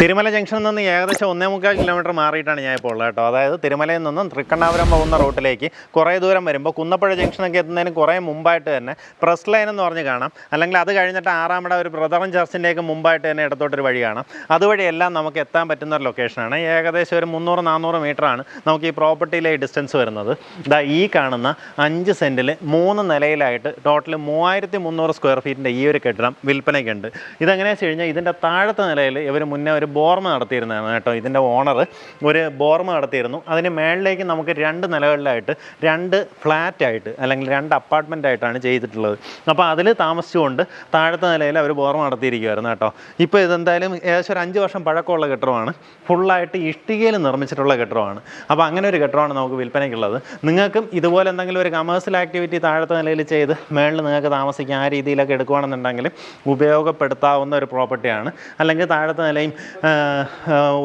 തിരുമല ജംഗ്ഷനിൽ നിന്ന് ഏകദേശം ഒന്നേ മുക്കാൽ കിലോമീറ്റർ മാറിയിട്ടാണ് ഞാൻ ഇപ്പോൾ ഉള്ളത് കേട്ടോ. അതായത് തിരുമലയിൽ നിന്നും തൃക്കണ്ണാപുരം പോകുന്ന റൂട്ടിലേക്ക് കുറേ ദൂരം വരുമ്പോൾ കുന്നപ്പുഴ ജംഗ്ഷനൊക്കെ എത്തുന്നതിന് കുറേ മുമ്പായിട്ട് തന്നെ പ്രസ് ലൈൻ എന്ന് പറഞ്ഞ് കാണാം. അല്ലെങ്കിൽ അത് കഴിഞ്ഞിട്ട് ആറാമട ഒരു ബ്രദറൻ ചർച്ചിന്റെയൊക്കെ മുമ്പായിട്ട് തന്നെ ഇടത്തോട്ടൊരു വഴി കാണാം. അതുവഴിയെല്ലാം നമുക്ക് എത്താൻ പറ്റുന്ന ഒരു ലൊക്കേഷനാണ് ഏകദേശം ഒരു മുന്നൂറ് നാനൂറ് ആണ് നമുക്ക് ഈ പ്രോപ്പർട്ടിയിലെ ഡിസ്റ്റൻസ് വരുന്നത്. ഇതാ ഈ കാണുന്ന അഞ്ച് സെന്റിൽ മൂന്ന് നിലയിലായിട്ട് ടോട്ടൽ മൂവായിരത്തി മുന്നൂറ് സ്ക്വയർ ഫീറ്റിന്റെ ഈ ഒരു കെട്ടിടം വിൽപ്പനയ്ക്കുണ്ട്. ഇതെങ്ങനെയാണെന്ന് വെച്ച് കഴിഞ്ഞാൽ ഇതിന്റെ താഴത്തെ നിലയിൽ ഇവർ മുന്നേ ഒരു ബോർമ നടത്തിയിരുന്നതാണ് കേട്ടോ ഇതിന്റെ ഓണർ. ഒരു ബോർമ നടത്തിയിരുന്നു. അതിന് മേളിലേക്ക് നമുക്ക് രണ്ട് നിലകളിലായിട്ട് രണ്ട് ഫ്ലാറ്റായിട്ട് അല്ലെങ്കിൽ രണ്ട് അപ്പാർട്ട്മെന്റ് ആയിട്ടാണ് ചെയ്തിട്ടുള്ളത്. അപ്പോൾ അതിൽ താമസിച്ചുകൊണ്ട് താഴത്തെ നിലയിൽ അവർ ബോർമ നടത്തിയിരിക്കുമായിരുന്നു കേട്ടോ. ഇപ്പോൾ ഇതെന്തായാലും ഏകദേശം ഒരു അഞ്ച് വർഷം പഴക്കമുള്ള കെട്ടിടമാണ്. ഫുള്ളായിട്ട് ഇഷ്ടികയിൽ നിർമ്മിച്ചിട്ടുള്ള കെട്ടിടമാണ്. അപ്പോൾ അങ്ങനെ ഒരു കെട്ടിടമാണ് നമുക്ക് വിൽപ്പനയ്ക്കുള്ളത്. നിങ്ങൾക്കും ഇതുപോലെ എന്തെങ്കിലും ഒരു കമേഴ്സ്യൽ ആക്ടിവിറ്റി താഴത്തെ നിലയിൽ ചെയ്ത് മേളിൽ നിങ്ങൾക്ക് താമസിക്കാൻ ആ രീതിയിലൊക്കെ എടുക്കുകയാണെന്നുണ്ടെങ്കിൽ ഉപയോഗപ്പെടുത്താവുന്ന ഒരു പ്രോപ്പർട്ടിയാണ് അല്ലെങ്കിൽ താഴത്തെ നിലയും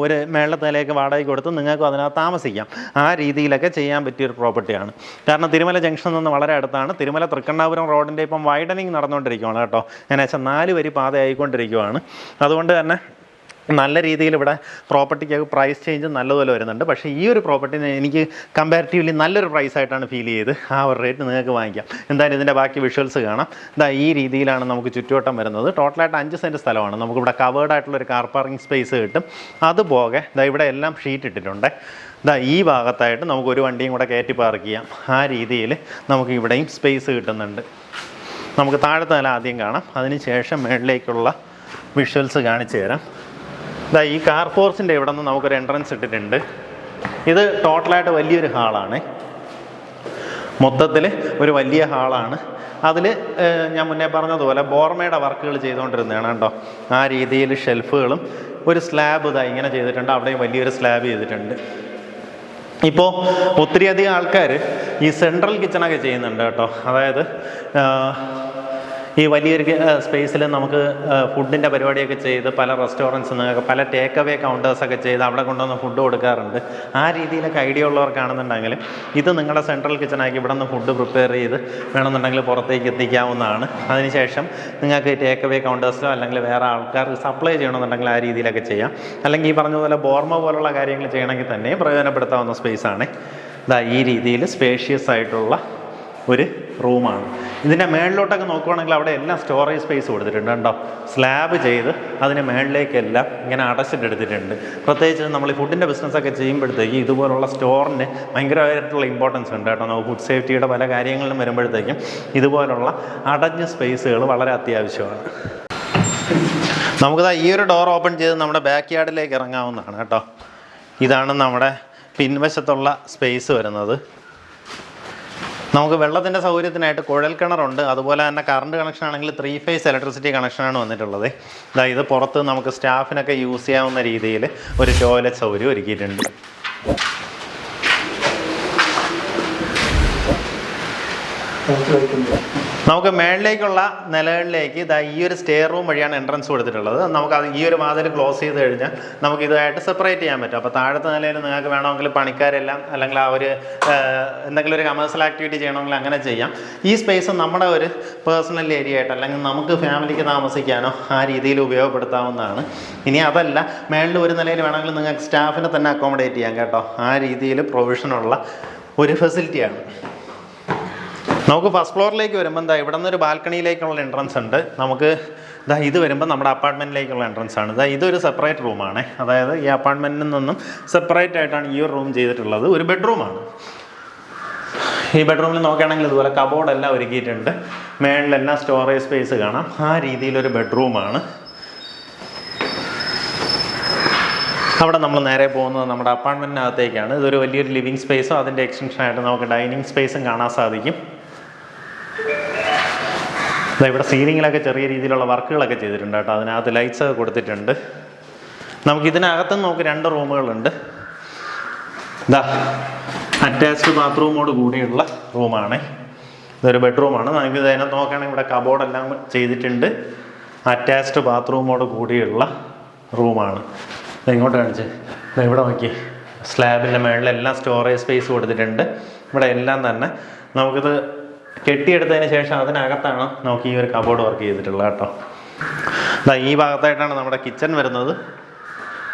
ഒരു മേളത്തിലേക്ക് വാടകയ്ക്ക് കൊടുത്ത് നിങ്ങൾക്കും അതിനകത്ത് താമസിക്കാം. ആ രീതിയിലൊക്കെ ചെയ്യാൻ പറ്റിയ ഒരു പ്രോപ്പർട്ടിയാണ്. കാരണം തിരുമല ജംഗ്ഷനിൽ നിന്ന് വളരെ അടുത്താണ്. തിരുമല തൃക്കണ്ണാപുരം റോഡിന്റെ ഇപ്പം വൈഡനിങ് നടന്നുകൊണ്ടിരിക്കുകയാണ് കേട്ടോ. എന്നുവെച്ചാൽ നാല് വരി പാത ആയിക്കൊണ്ടിരിക്കുകയാണ് അതുകൊണ്ട് തന്നെ നല്ല രീതിയിൽ ഇവിടെ പ്രോപ്പർട്ടിക്ക് പ്രൈസ് ചേഞ്ച് നല്ലതുപോലെ വരുന്നുണ്ട്. പക്ഷേ ഈ ഒരു പ്രോപ്പർട്ടി എനിക്ക് കമ്പാരിറ്റീവ്ലി നല്ലൊരു പ്രൈസ് ആയിട്ടാണ് ഫീൽ ചെയ്ത്. ആ ഒരു റേറ്റ് നിങ്ങൾക്ക് വാങ്ങിക്കാം. എന്തായാലും ഇതിന്റെ ബാക്കി വിഷ്വൽസ് കാണാം. ഇതാ ഈ രീതിയിലാണ് നമുക്ക് ചുറ്റുവട്ടം വരുന്നത്. ടോട്ടലായിട്ട് അഞ്ച് സെന്റ് സ്ഥലമാണ്. നമുക്കിവിടെ കവേർഡ് ആയിട്ടുള്ള ഒരു കാർ പാർക്കിംഗ് സ്പേസ് കിട്ടും. അതുപോകെ ഇതാ ഇവിടെ എല്ലാം ഷീറ്റ് ഇട്ടിട്ടുണ്ട്. ഇതാ ഈ ഭാഗത്തായിട്ട് നമുക്ക് ഒരു വണ്ടിയും കൂടെ കയറ്റി പാർക്ക് ചെയ്യാം. ആ രീതിയിൽ നമുക്ക് ഇവിടെയും സ്പേസ് കിട്ടുന്നുണ്ട്. നമുക്ക് താഴത്തെ നില ആദ്യം കാണാം. അതിന് ശേഷം മുകളിലേക്കുള്ള വിഷ്വൽസ് കാണിച്ചു തരാം. ഇതാ ഈ കാർ ഫോഴ്സിന്റെ ഇവിടെ നിന്ന് നമുക്കൊരു എൻട്രൻസ് ഇട്ടിട്ടുണ്ട്. ഇത് ടോട്ടലായിട്ട് വലിയൊരു ഹാളാണ് മൊത്തത്തിൽ ഒരു വലിയ ഹാളാണ് അതിൽ ഞാൻ മുന്നേ പറഞ്ഞതുപോലെ ബോർമയുടെ വർക്കുകൾ ചെയ്തുകൊണ്ടിരുന്നതാണ് കേട്ടോ. ആ രീതിയിൽ ഷെൽഫുകളും ഒരു സ്ലാബ് ഇതാ ഇങ്ങനെ ചെയ്തിട്ടുണ്ട്. അവിടെയും വലിയൊരു സ്ലാബ് ചെയ്തിട്ടുണ്ട്. ഇപ്പോൾ ഒത്തിരിയധികം ആൾക്കാർ ഈ സെൻട്രൽ കിച്ചണൊക്കെ ചെയ്യുന്നുണ്ട് കേട്ടോ. അതായത് ഈ വലിയൊരു സ്പേസിൽ നമുക്ക് ഫുഡിന്റെ പരിപാടിയൊക്കെ ചെയ്ത് പല റെസ്റ്റോറന്റ്സ് നിന്നൊക്കെ പല ടേക്ക് അവേ കൗണ്ടേഴ്സൊക്കെ ചെയ്ത് അവിടെ കൊണ്ടുവന്ന് ഫുഡ് കൊടുക്കാറുണ്ട്. ആ രീതിയിലൊക്കെ ഐഡിയ ഉള്ളവർക്കാണെന്നുണ്ടെങ്കിൽ ഇത് നിങ്ങളുടെ സെൻട്രൽ കിച്ചണാക്കി ഇവിടെ നിന്ന് ഫുഡ് പ്രിപ്പയർ ചെയ്ത് വേണമെന്നുണ്ടെങ്കിൽ പുറത്തേക്ക് എത്തിക്കാവുന്നതാണ്. അതിനുശേഷം നിങ്ങൾക്ക് ടേക്ക് അവേ കൗണ്ടേഴ്സിലോ അല്ലെങ്കിൽ വേറെ ആൾക്കാർക്ക് സപ്ലൈ ചെയ്യണമെന്നുണ്ടെങ്കിൽ ആ രീതിയിലൊക്കെ ചെയ്യാം. അല്ലെങ്കിൽ ഈ പറഞ്ഞതുപോലെ പോലെ ബോർമ പോലുള്ള കാര്യങ്ങൾ ചെയ്യണമെങ്കിൽ തന്നെ പ്രയോജനപ്പെടുത്താവുന്ന സ്പേസാണ് ഇതാ ഈ രീതിയിൽ സ്പേഷ്യസ് ആയിട്ടുള്ള ഒരു റൂമാണ്. ഇതിന്റെ മേളിലോട്ടൊക്കെ നോക്കുവാണെങ്കിൽ അവിടെ എല്ലാം സ്റ്റോറേജ് സ്പേസ് കൊടുത്തിട്ടുണ്ട്. കേട്ടോ സ്ലാബ് ചെയ്ത് അതിന് മേളിലേക്കെല്ലാം ഇങ്ങനെ അടച്ചിട്ടെടുത്തിട്ടുണ്ട്. പ്രത്യേകിച്ച് നമ്മൾ ഈ ഫുഡിന്റെ ബിസിനസ്സൊക്കെ ചെയ്യുമ്പോഴത്തേക്ക് ഇതുപോലുള്ള സ്റ്റോറിന് ഭയങ്കരമായിട്ടുള്ള ഇമ്പോർട്ടൻസ് ഉണ്ട് കേട്ടോ. നമുക്ക് ഫുഡ് സേഫ്റ്റിയുടെ പല കാര്യങ്ങളിലും വരുമ്പോഴത്തേക്കും ഇതുപോലുള്ള അടഞ്ഞ സ്പേസുകൾ വളരെ അത്യാവശ്യമാണ്. നമുക്കിതാ ഈ ഒരു ഡോർ ഓപ്പൺ ചെയ്ത് നമ്മുടെ ബാക്ക് യാർഡിലേക്ക് ഇറങ്ങാവുന്നതാണ് കേട്ടോ. ഇതാണ് നമ്മുടെ പിൻവശത്തുള്ള സ്പേസ് വരുന്നത്. നമുക്ക് വെള്ളത്തിന്റെ സൗകര്യത്തിനായിട്ട് കുഴൽ കിണറുണ്ട് അതുപോലെ തന്നെ കറണ്ട് കണക്ഷൻ ആണെങ്കിൽ ത്രീ ഫേസ് ഇലക്ട്രിസിറ്റി കണക്ഷനാണ് വന്നിട്ടുള്ളത്. ഇത് പുറത്ത് നമുക്ക് സ്റ്റാഫിനൊക്കെ യൂസ് ചെയ്യാവുന്ന രീതിയിൽ ഒരു ടോയ്ലറ്റ് സൗകര്യം ഒരുക്കിയിട്ടുണ്ട്. നമുക്ക് മേളിലേക്കുള്ള നിലകളിലേക്ക് ഇതാ ഈ ഒരു സ്റ്റെയർ റൂം വഴിയാണ് എൻട്രൻസ് കൊടുത്തിട്ടുള്ളത്. നമുക്ക് അത് ഈ ഒരു വാതിൽ ക്ലോസ് ചെയ്ത് കഴിഞ്ഞാൽ നമുക്ക് ഇതായിട്ട് സെപ്പറേറ്റ് ചെയ്യാൻ പറ്റും. അപ്പോൾ താഴത്തെ നിലയിൽ നിങ്ങൾക്ക് വേണമെങ്കിൽ പണിക്കാരെല്ലാം അല്ലെങ്കിൽ ആ ഒരു എന്തെങ്കിലും ഒരു കമേഴ്സ്യൽ ആക്ടിവിറ്റി ചെയ്യണമെങ്കിൽ അങ്ങനെ ചെയ്യാം. ഈ സ്പേസ് നമ്മുടെ ഒരു പേഴ്സണൽ ഏരിയ ആയിട്ട് അല്ലെങ്കിൽ നമുക്ക് ഫാമിലിക്ക് താമസിക്കാനോ ആ രീതിയിൽ ഉപയോഗപ്പെടുത്താവുന്നതാണ്. ഇനി അതല്ല മേളിൽ ഒരു നിലയിൽ വേണമെങ്കിൽ നിങ്ങൾക്ക് സ്റ്റാഫിനെ തന്നെ അക്കോമഡേറ്റ് ചെയ്യാം കേട്ടോ. ആ രീതിയിൽ പ്രൊവിഷനുള്ള ഒരു ഫെസിലിറ്റിയാണ് നമുക്ക് ഫസ്റ്റ് ഫ്ലോറിലേക്ക് വരുമ്പോൾ എന്താ ഇവിടെ നിന്നൊരു ബാൽക്കണിയിലേക്കുള്ള എൻട്രൻസ് ഉണ്ട്. നമുക്ക് ഇതാ ഇത് വരുമ്പോൾ നമ്മുടെ അപ്പാർട്ട്മെന്റിലേക്കുള്ള എൻട്രൻസ് ആണ്. ഇതാ ഇതൊരു സെപ്പറേറ്റ് റൂമാണ് അതായത് ഈ അപ്പാർട്ട്മെന്റിൽ നിന്നും സെപ്പറേറ്റ് ആയിട്ടാണ് ഈ ഒരു റൂം ചെയ്തിട്ടുള്ളത്. ഒരു ബെഡ്റൂമാണ് ഈ ബെഡ്റൂമിൽ നോക്കുകയാണെങ്കിൽ ഇതുപോലെ കബോർഡെല്ലാം ഒരുക്കിയിട്ടുണ്ട്. മേളിലെല്ലാം സ്റ്റോറേജ് സ്പേസ് കാണാം. ആ രീതിയിലൊരു ബെഡ്റൂമാണ് അവിടെ നമ്മൾ നേരെ പോകുന്നത് നമ്മുടെ അപ്പാർട്ട്മെന്റിനകത്തേക്കാണ് ഇതൊരു വലിയൊരു ലിവിങ് സ്പേസും അതിന്റെ എക്സ്റ്റൻഷനായിട്ട് നമുക്ക് ഡൈനിങ് സ്പേസും കാണാൻ സാധിക്കും. ഇവിടെ സീലിങ്ങിലൊക്കെ ചെറിയ രീതിയിലുള്ള വർക്കുകളൊക്കെ ചെയ്തിട്ടുണ്ട് കേട്ടോ. അതിനകത്ത് ലൈറ്റ്സ് ഒക്കെ കൊടുത്തിട്ടുണ്ട്. നമുക്ക് ഇതിനകത്തും നമുക്ക് രണ്ട് റൂമുകളുണ്ട്. ഇതാ അറ്റാച്ച്ഡ് ബാത്റൂമോട് കൂടിയുള്ള റൂമാണ്. ഇതൊരു ബെഡ്റൂമാണ് നമുക്ക് ഇതിനകത്ത് നോക്കുകയാണെങ്കിൽ ഇവിടെ കബോർഡെല്ലാം ചെയ്തിട്ടുണ്ട്. അറ്റാച്ച്ഡ് ബാത്റൂമോട് കൂടിയുള്ള റൂമാണ്. ഇങ്ങോട്ട് കാണിച്ച്. ഇവിടെ നോക്കി സ്ലാബിന്റെ മുകളിലെല്ലാം സ്റ്റോറേജ് സ്പേസ് കൊടുത്തിട്ടുണ്ട്. ഇവിടെ എല്ലാം തന്നെ നമുക്കിത് കെട്ടിയെടുത്തതിന് ശേഷം അതിനകത്താണ് നമുക്ക് ഈ ഒരു കബോർഡ് വർക്ക് ചെയ്തിട്ടുള്ളത് കേട്ടോ. ദാ ഈ ഭാഗത്തായിട്ടാണ് നമ്മുടെ കിച്ചൺ വരുന്നത്.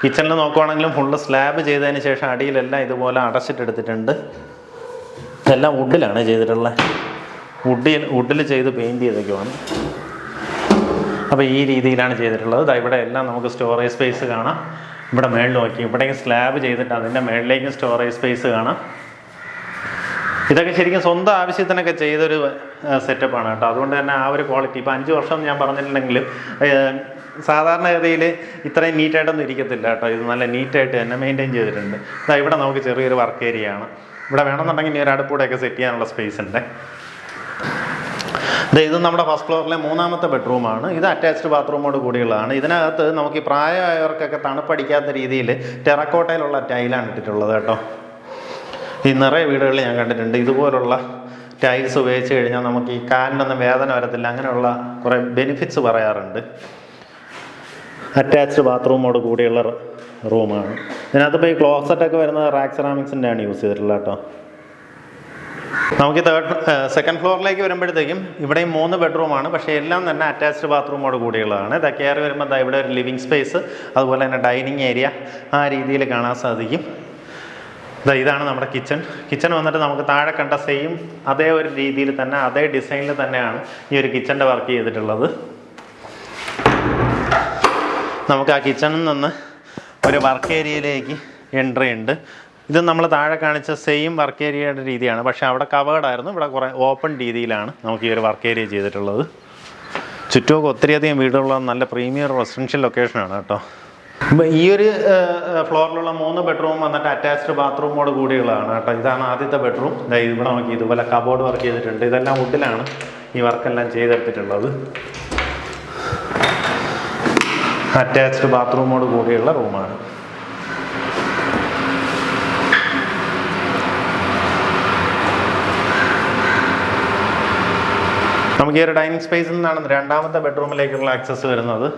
കിച്ചണിൽ നോക്കുവാണെങ്കിലും ഫുള്ള് സ്ലാബ് ചെയ്തതിന് ശേഷം അടിയിലെല്ലാം ഇതുപോലെ അടച്ചിട്ടെടുത്തിട്ടുണ്ട് ഇതെല്ലാം വുഡിലാണ് ചെയ്തിട്ടുള്ളത്. വുഡിൽ വുഡിൽ ചെയ്ത് പെയിന്റ് ചെയ്തൊക്കെയാണ് അപ്പോൾ ഈ രീതിയിലാണ് ചെയ്തിട്ടുള്ളത്. ദാ ഇവിടെ എല്ലാം നമുക്ക് സ്റ്റോറേജ് സ്പേസ് കാണാം. ഇവിടെ മേളിൽ നോക്കി ഇവിടേക്ക് സ്ലാബ് ചെയ്തിട്ട് അതിന്റെ മേളിലേക്കും സ്റ്റോറേജ് സ്പേസ് കാണാം. ഇതൊക്കെ ശരിക്കും സ്വന്തം ആവശ്യത്തിനൊക്കെ ചെയ്തൊരു സെറ്റപ്പാണ് കേട്ടോ. അതുകൊണ്ട് തന്നെ ആ ഒരു ക്വാളിറ്റി ഇപ്പോൾ അഞ്ച് വർഷം ഞാൻ പറഞ്ഞിട്ടുണ്ടെങ്കിലും സാധാരണഗതിയിൽ ഇത്രയും നീറ്റായിട്ടൊന്നും ഇരിക്കത്തില്ല കേട്ടോ. ഇത് നല്ല നീറ്റായിട്ട് തന്നെ മെയിന്റെയിൻ ചെയ്തിട്ടുണ്ട്. ഇതാ ഇവിടെ നമുക്ക് ചെറിയൊരു വർക്ക് ഏരിയ ആണ്. ഇവിടെ വേണമെന്നുണ്ടെങ്കിൽ ഇനി ഒരു അടുപ്പൂടെയൊക്കെ സെറ്റ് ചെയ്യാനുള്ള സ്പേസ് ഉണ്ട്. ഇത് നമ്മുടെ ഫസ്റ്റ് ഫ്ലോറിലെ മൂന്നാമത്തെ ബെഡ്റൂമാണ് ഇത് അറ്റാച്ച്ഡ് ബാത്റൂമോട് കൂടിയുള്ളതാണ്. ഇതിനകത്ത് നമുക്ക് ഈ പ്രായമായവർക്കൊക്കെ തണുപ്പടിക്കാത്ത രീതിയിൽ ടെറക്കോട്ടയിലുള്ള ടൈലാണ് ഇട്ടിട്ടുള്ളത് കേട്ടോ. ഈ നിറയെ വീടുകളിൽ ഞാൻ കണ്ടിട്ടുണ്ട്. ഇതുപോലുള്ള ടൈൽസ് ഉപയോഗിച്ച് കഴിഞ്ഞാൽ നമുക്ക് ഈ കാലിനൊന്നും വേദന വരത്തില്ല. അങ്ങനെയുള്ള കുറേ ബെനിഫിറ്റ്സ് പറയാറുണ്ട്. അറ്റാച്ച്ഡ് ബാത്റൂമോട് കൂടിയുള്ള റൂമാണ്. ഇതിനകത്തിപ്പോൾ ഈ ക്ലോസറ്റൊക്കെ വരുന്നത് റാക്ക് സെറാമിക്സിന്റെ ആണ് യൂസ് ചെയ്തിട്ടുള്ളത് കേട്ടോ. നമുക്ക് തേർഡ് സെക്കൻഡ് ഫ്ലോറിലേക്ക് വരുമ്പോഴത്തേക്കും ഇവിടെയും മൂന്ന് ബെഡ്റൂമാണ് പക്ഷേ എല്ലാം തന്നെ അറ്റാച്ച്ഡ് ബാത്റൂമോട് കൂടിയുള്ളതാണ്. ഇതാ കയറി വരുമ്പോൾ ഇവിടെ ഒരു ലിവിങ് സ്പേസ് അതുപോലെ തന്നെ ഡൈനിങ് ഏരിയ ആ രീതിയിൽ കാണാൻ സാധിക്കും. ഇതാണ് നമ്മുടെ കിച്ചൺ. കിച്ചൺ വന്നിട്ട് നമുക്ക് താഴെ കണ്ട സെയിം അതേ ഒരു രീതിയിൽ തന്നെ അതേ ഡിസൈനിൽ തന്നെയാണ് ഈ ഒരു കിച്ചന്റെ വർക്ക് ചെയ്തിട്ടുള്ളത്. നമുക്ക് ആ കിച്ചണിൽ നിന്ന് ഒരു വർക്ക് ഏരിയയിലേക്ക് എൻട്രി ഉണ്ട്. ഇത് നമ്മൾ താഴെ കാണിച്ച സെയിം വർക്ക് ഏരിയയുടെ രീതിയാണ്. പക്ഷേ അവിടെ കവേർഡായിരുന്നു ഇവിടെ കുറേ ഓപ്പൺ രീതിയിലാണ് നമുക്ക് ഈ ഒരു വർക്ക് ഏരിയ ചെയ്തിട്ടുള്ളത്. ചുറ്റുമൊക്കെ ഒത്തിരിയധികം വീടുള്ള നല്ല പ്രീമിയർ റെസിഡൻഷ്യൽ ലൊക്കേഷനാണ് കേട്ടോ. ഈ ഒരു ഫ്ലോറിലുള്ള മൂന്ന് ബെഡ്റൂം വന്നിട്ട് അറ്റാച്ച്ഡ് ബാത്റൂമോട് കൂടിയുള്ളതാണ് കേട്ടോ. ഇതാണ് ആദ്യത്തെ ബെഡ്റൂം. ഇവിടെ നോക്കി ഇതുപോലെ കബോർഡ് വർക്ക് ചെയ്തിട്ടുണ്ട്. ഇതെല്ലാം വുഡിലാണ് ഈ വർക്കെല്ലാം ചെയ്തെടുത്തിട്ടുള്ളത്. അറ്റാച്ച്ഡ് ബാത്റൂമോട് കൂടിയുള്ള റൂമാണ്. നമുക്ക് ഈ ഒരു ഡൈനിങ് സ്പേസിൽ നിന്നാണ് രണ്ടാമത്തെ ബെഡ്റൂമിലേക്കുള്ള ആക്സസ് വരുന്നത്.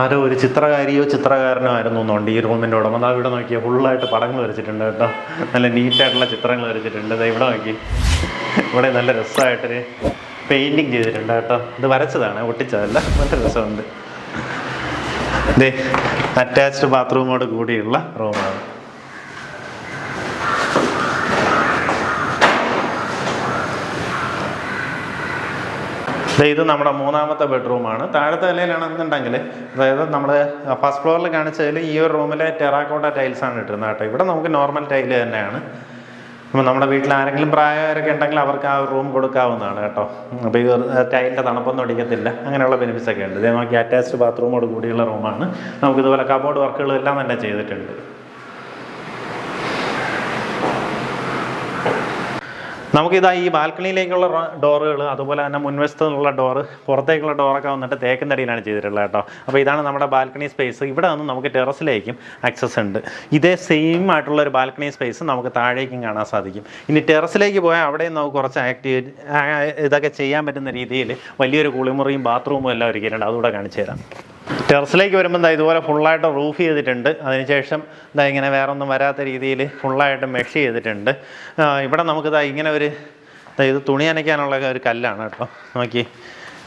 ആരോ ഒരു ചിത്രകാരിയോ ചിത്രകാരനോ ആയിരുന്നു എന്നുണ്ട്. ഈ റൂമിന്റെ ഉടമ. നാ ഇവിടെ നോക്കിയാൽ ഫുള്ളായിട്ട് പടങ്ങൾ വരച്ചിട്ടുണ്ട് കേട്ടോ. നല്ല നീറ്റായിട്ടുള്ള ചിത്രങ്ങൾ വരച്ചിട്ടുണ്ട്. ഇവിടെ നോക്കി. ഇവിടെ നല്ല രസമായിട്ടൊരു പെയിന്റിങ് ചെയ്തിട്ടുണ്ട് കേട്ടോ. ഇത് വരച്ചതാണ് ഒട്ടിച്ചതല്ല. നല്ല രസമുണ്ട്. അറ്റാച്ച്ഡ് ബാത്റൂമോട് കൂടിയുള്ള റൂമാണ്. ഇത് നമ്മുടെ മൂന്നാമത്തെ ബെഡ്റൂമാണ് താഴത്തെ നിലയിലാണ് നിലയിലാണെന്നുണ്ടെങ്കിൽ അതായത് നമ്മൾ ഫസ്റ്റ് ഫ്ലോറിൽ കാണിച്ചതിൽ ഈ ഒരു റൂമിലെ ടെറാക്കോട്ട ടൈൽസ് ആണ് ഇട്ടിരുന്നത് കേട്ടോ. ഇവിടെ നമുക്ക് നോർമൽ ടൈൽ തന്നെയാണ്. അപ്പോൾ നമ്മുടെ വീട്ടിൽ ആരെങ്കിലും പ്രായമായവരൊക്കെ ഉണ്ടെങ്കിൽ അവർക്ക് ആ റൂം കൊടുക്കാവുന്നതാണ് കേട്ടോ. അപ്പോൾ ഈ ടൈലിന്റെ തണുപ്പൊന്നും അടിക്കത്തില്ല. അങ്ങനെയുള്ള ബെനിഫിറ്റ്സ് ഒക്കെ ഉണ്ട്. ഇതേ നോക്കി അറ്റാച്ച്ഡ് ബാത്റൂമോട് കൂടിയുള്ള റൂമാണ് നമുക്ക് ഇതുപോലെ കബോർഡ് വർക്കുകളും എല്ലാം തന്നെ ചെയ്തിട്ടുണ്ട്. നമുക്കിതാ ഈ ബാൽക്കണിയിലേക്കുള്ള ഡോറുകൾ അതുപോലെ തന്നെ മുൻവശത്തു നിന്നുള്ള ഡോറ് പുറത്തേക്കുള്ള ഡോറൊക്കെ വന്നിട്ട് തേക്കുന്നടിയിലാണ് ചെയ്തിട്ടുള്ളത് കേട്ടോ. അപ്പോൾ ഇതാണ് നമ്മുടെ ബാൽക്കണി സ്പേസ്. ഇവിടെ നിന്ന് നമുക്ക് ടെറസിലേക്കും ആക്സസ് ഉണ്ട്. ഇതേ സെയിം ആയിട്ടുള്ള ഒരു ബാൽക്കണി സ്പേസ് നമുക്ക് താഴേക്കും കാണാൻ സാധിക്കും. ഇനി ടെറസിലേക്ക് പോയാൽ അവിടെയും നമുക്ക് കുറച്ച് ആക്ടിവേറ്റ് ഇതൊക്കെ ചെയ്യാൻ പറ്റുന്ന രീതിയിൽ വലിയൊരു കുളിമുറിയും ബാത്റൂമും എല്ലാം ഒരുക്കിയിട്ടുണ്ട്. അതുകൂടെ കാണിച്ചു തരാം. ടെറസിലേക്ക് വരുമ്പോൾ ദാ ഇതുപോലെ ഫുള്ളായിട്ട് റൂഫ് ചെയ്തിട്ടുണ്ട്. അതിനുശേഷം ദാ ഇങ്ങനെ വേറെ ഒന്നും വരാത്ത രീതിയിൽ ഫുള്ളായിട്ട് മെഷ് ചെയ്തിട്ടുണ്ട്. ഇവിടെ നമുക്ക് ദാ ഇങ്ങനെ ഒരു ഇത് തുണി അനയ്ക്കാനുള്ള ഒരു കല്ലാണ് കേട്ടോ. നോക്കി.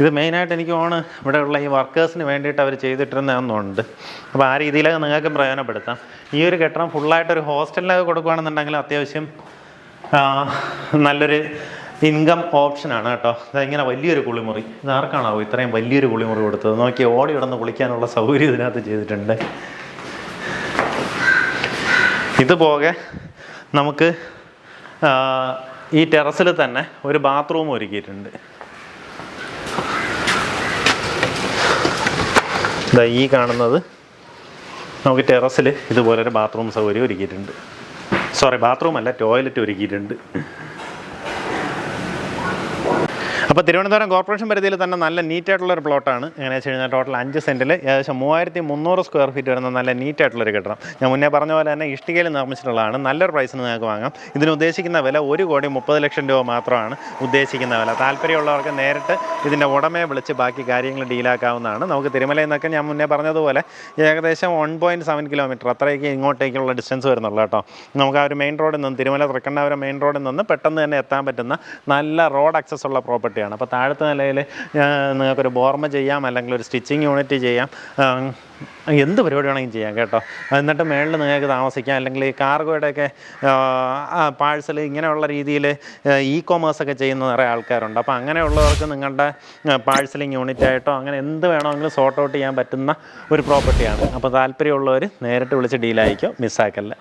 ഇത് മെയിനായിട്ട് എനിക്ക് ഓണ് ഇവിടെയുള്ള ഈ വർക്കേഴ്സിന് വേണ്ടിയിട്ട് അവർ ചെയ്തിട്ടിരുന്നതെന്നുണ്ട്. അപ്പോൾ ആ രീതിയിലൊക്കെ നിങ്ങൾക്ക് പ്രയോജനപ്പെടുത്താം. ഈ ഒരു കെട്ടിടം ഫുള്ളായിട്ടൊരു ഹോസ്റ്റലിലൊക്കെ കൊടുക്കുകയാണെന്നുണ്ടെങ്കിൽ അത്യാവശ്യം നല്ലൊരു ഇൻകം ഓപ്ഷനാണ് കേട്ടോ. ദാ ഇങ്ങനെ വലിയൊരു കുളിമുറി. ഇത് ആർക്കാണാവോ ഇത്രയും വലിയൊരു കുളിമുറി കൊടുത്തത്? നോക്കി ഓടി കിടന്ന് കുളിക്കാനുള്ള സൗകര്യം ഇതിനകത്ത് ചെയ്തിട്ടുണ്ട്. ഇതുപോകെ നമുക്ക് ഈ ടെറസിൽ തന്നെ ഒരു ബാത്റൂം ഒരുക്കിയിട്ടുണ്ട്. ദാ ഈ കാണുന്നത് നമുക്ക് ടെറസിൽ ഇതുപോലൊരു ബാത്റൂം സൗകര്യം ഒരുക്കിയിട്ടുണ്ട്. സോറി ബാത്റൂം അല്ല ടോയ്ലറ്റ് ഒരുക്കിയിട്ടുണ്ട്. അപ്പോൾ തിരുവനന്തപുരം കോർപ്പറേഷൻ പരിധിയിൽ തന്നെ നല്ല നീറ്റായിട്ടുള്ള ഒരു പ്ലോട്ടാണ്. എങ്ങനെ വെച്ച് കഴിഞ്ഞാൽ ടോട്ടൽ അഞ്ച് സെന്റിൽ ഏകദേശം മൂവായിരത്തി മുന്നൂറ് സ്ക്വയർ ഫീറ്റ് വരുന്ന നല്ല നീറ്റായിട്ടുള്ളൊരു കെട്ടിടം. ഞാൻ മുന്നേ പറഞ്ഞ പോലെ തന്നെ ഇഷ്ടികയിൽ നിർമ്മിച്ചിട്ടുള്ളതാണ്. നല്ലൊരു പ്രൈസിന് നിങ്ങൾക്ക് വാങ്ങാം. ഇതിന് ഉദ്ദേശിക്കുന്ന വില ഒരു കോടി മുപ്പത് ലക്ഷം രൂപ മാത്രമാണ് ഉദ്ദേശിക്കുന്ന വില. താല്പര്യമുള്ളവർക്ക് നേരിട്ട് ഇതിന്റെ ഉടമയെ വിളിച്ച് ബാക്കി കാര്യങ്ങൾ ഡീലാക്കാവുന്നതാണ് നമുക്ക് തിരുമലയിൽ നിന്നൊക്കെ ഞാൻ മുന്നേ പറഞ്ഞതുപോലെ ഏകദേശം വൺ പോയിന്റ് സെവൻ കിലോമീറ്റർ അത്രയ്ക്ക് ഇങ്ങോട്ടേക്കുള്ള ഡിസ്റ്റൻസ് വരുന്നുള്ളൂ കേട്ടോ. നമുക്ക് ആ ഒരു മെയിൻ റോഡിൽ നിന്ന് തിരുമല തൃക്കണ്ണാപുരം മെയിൻ റോഡിൽ നിന്ന് പെട്ടെന്ന് തന്നെ എത്താൻ പറ്റുന്ന നല്ല റോഡ് ആക്സസ് ഉള്ള പ്രോപ്പർട്ടിയാണ് പ്രോപ്പർട്ടിയാണ് അപ്പോൾ താഴത്തെ നിലയിൽ നിങ്ങൾക്കൊരു ബോർമ ചെയ്യാം അല്ലെങ്കിൽ ഒരു സ്റ്റിച്ചിങ് യൂണിറ്റ് ചെയ്യാം. എന്ത് പരിപാടി വേണമെങ്കിലും ചെയ്യാം കേട്ടോ. എന്നിട്ട് മേളിൽ നിങ്ങൾക്ക് താമസിക്കാം അല്ലെങ്കിൽ ഈ കാർഗോയുടെയൊക്കെ പാഴ്സൽ ഇങ്ങനെയുള്ള രീതിയിൽ ഇ കോമേഴ്സ് ഒക്കെ ചെയ്യുന്ന നിറയെ ആൾക്കാരുണ്ട്. അപ്പോൾ അങ്ങനെയുള്ളവർക്ക് നിങ്ങളുടെ പാഴ്സലിങ് യൂണിറ്റ് ആയിട്ടോ അങ്ങനെ എന്ത് വേണമെങ്കിലും സോർട്ട് ഔട്ട് ചെയ്യാൻ പറ്റുന്ന ഒരു പ്രോപ്പർട്ടിയാണ് അപ്പോൾ താല്പര്യമുള്ളവർ നേരിട്ട് വിളിച്ച് ഡീലായിക്കോ മിസ്സാക്കല്ല.